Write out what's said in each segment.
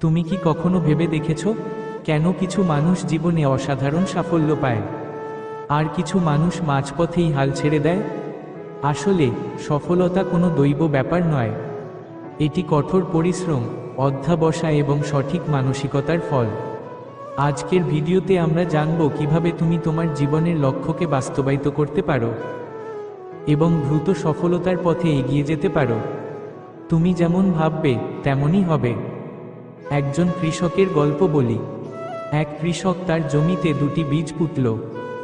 তুমি কি কখনো ভেবে দেখেছ? কেন কিছু মানুষ জীবনে অসাধারণ সাফল্য পায়? আর কিছু মানুষ মাঝপথেই হাল ছেড়ে দেয়? আসলে, সফলতা কোনো দৈব ব্যাপার নয়। এটি কঠোর পরিশ্রম, অধ্যাবসায় এবং সঠিক মানসিকতার ফল। আজকের ভিডিওতে আমরা জানব কীভাবে তুমি তোমার জীবনের লক্ষ্যকে বাস্তবায়িত করতে পারো এবং দ্রুত সফলতার পথে এগিয়ে যেতে পারো। তুমি যেমন ভাববে, তেমনই হবে। একজন কৃষকের গল্প বলি। এক কৃষক তার জমিতে দুটি বীজ পুতল,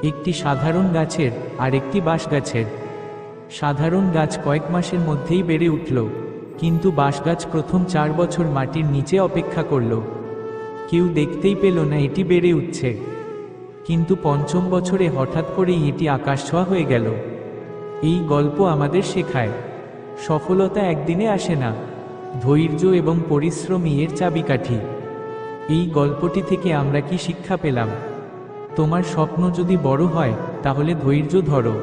একটি সাধারণ গাছের আর একটি বাঁশ গাছের সাধারণ গাছ কয়েক মাসের মধ্যেই বেড়ে উঠল, কিন্তু বাঁশ গাছ প্রথম চার বছর মাটির নিচে অপেক্ষা করল। কেউ দেখতেই পেল না এটি বেড়ে উঠছে। কিন্তু পঞ্চম বছরে হঠাৎ করেই এটি আকাশ ছোঁয়া হয়ে গেল। এই গল্প আমাদের শেখায়। সফলতা একদিনে আসে না। ধৈর্য এবং পরিশ্রমই এর চাবিকাঠি। এই গল্পটি থেকে আমরা কি শিক্ষা পেলাম? তোমার স্বপ্ন যদি বড় হয়, তাহলে ধৈর্য ধরো।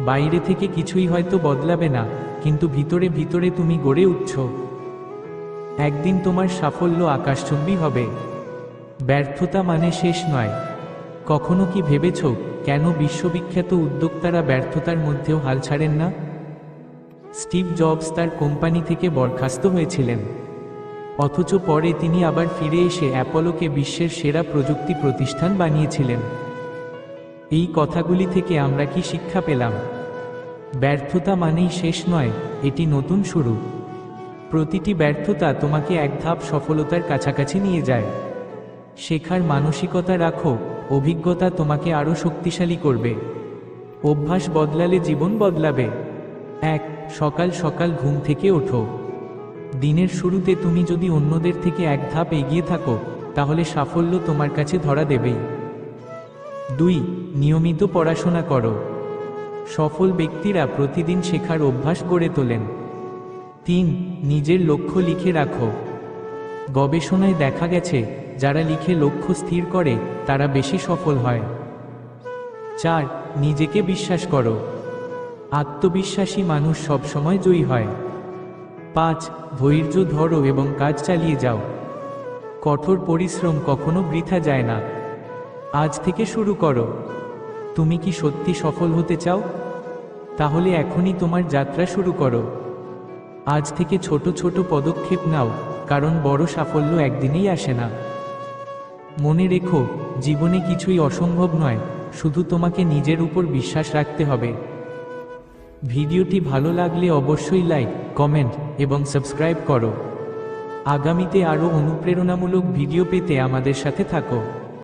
বাইরে থেকে কিছুই হয়তো বদলাবে না, কিন্তু ভিতরে ভিতরে তুমি গড়ে উঠছ। একদিন তোমার সাফল্য আকাশচুম্বী হবে। ব্যর্থতা মানে শেষ নয়। কখনো কি ভেবেছ, কেন বিশ্ববিখ্যাত উদ্যোক্তারা ব্যর্থতার মধ্যেও হাল ছাড়েন না? স্টিভ জবস তার কোম্পানি থেকে বরখাস্ত হয়েছিলেন। অথচ পরে তিনি আবার ফিরে এসে অ্যাপলোকে বিশ্বের সেরা প্রযুক্তি প্রতিষ্ঠান বানিয়েছিলেন। এই কথাগুলি থেকে আমরা কি শিক্ষা পেলাম? ব্যর্থতা মানেই শেষ নয়, এটি নতুন শুরু। প্রতিটি ব্যর্থতা তোমাকে এক ধাপ সফলতার কাছাকাছি নিয়ে যায়। শেখার মানসিকতা রাখো, অভিজ্ঞতা তোমাকে আরও শক্তিশালী করবে। অভ্যাস বদলালে জীবন বদলাবে। এক, সকাল সকাল ঘুম থেকে ওঠো। দিনের শুরুতে তুমি যদি অন্যদের থেকে এক ধাপ এগিয়ে থাকো, তাহলে সাফল্য তোমার কাছে ধরা দেবেই। দুই, নিয়মিত পড়াশোনা করো। সফল ব্যক্তিরা প্রতিদিন শেখার অভ্যাস গড়ে তোলেন। তিন, নিজের লক্ষ্য লিখে রাখো। গবেষণায় দেখা গেছে, যারা লিখে লক্ষ্য স্থির করে, তারা বেশি সফল হয়। চার, নিজেকে বিশ্বাস করো। আত্মবিশ্বাসী মানুষ সবসময় জয়ী হয়। পাঁচ, ধৈর্য ধরো এবং কাজ চালিয়ে যাও। কঠোর পরিশ্রম কখনো বৃথা যায় না। আজ থেকে শুরু করো। তুমি কি সত্যি সফল হতে চাও? তাহলে এখনই তোমার যাত্রা শুরু করো। আজ থেকে ছোট ছোট পদক্ষেপ নাও, কারণ বড় সাফল্য একদিনেই আসে না। মনে রেখো, জীবনে কিছুই অসম্ভব নয়, শুধু তোমাকে নিজের উপর বিশ্বাস রাখতে হবে। ভিডিওটি ভালো লাগলে অবশ্যই লাইক, কমেন্ট এবং সাবস্ক্রাইব করো। আগামীতে আরও অনুপ্রেরণামূলক ভিডিও পেতে আমাদের সাথে থাকো।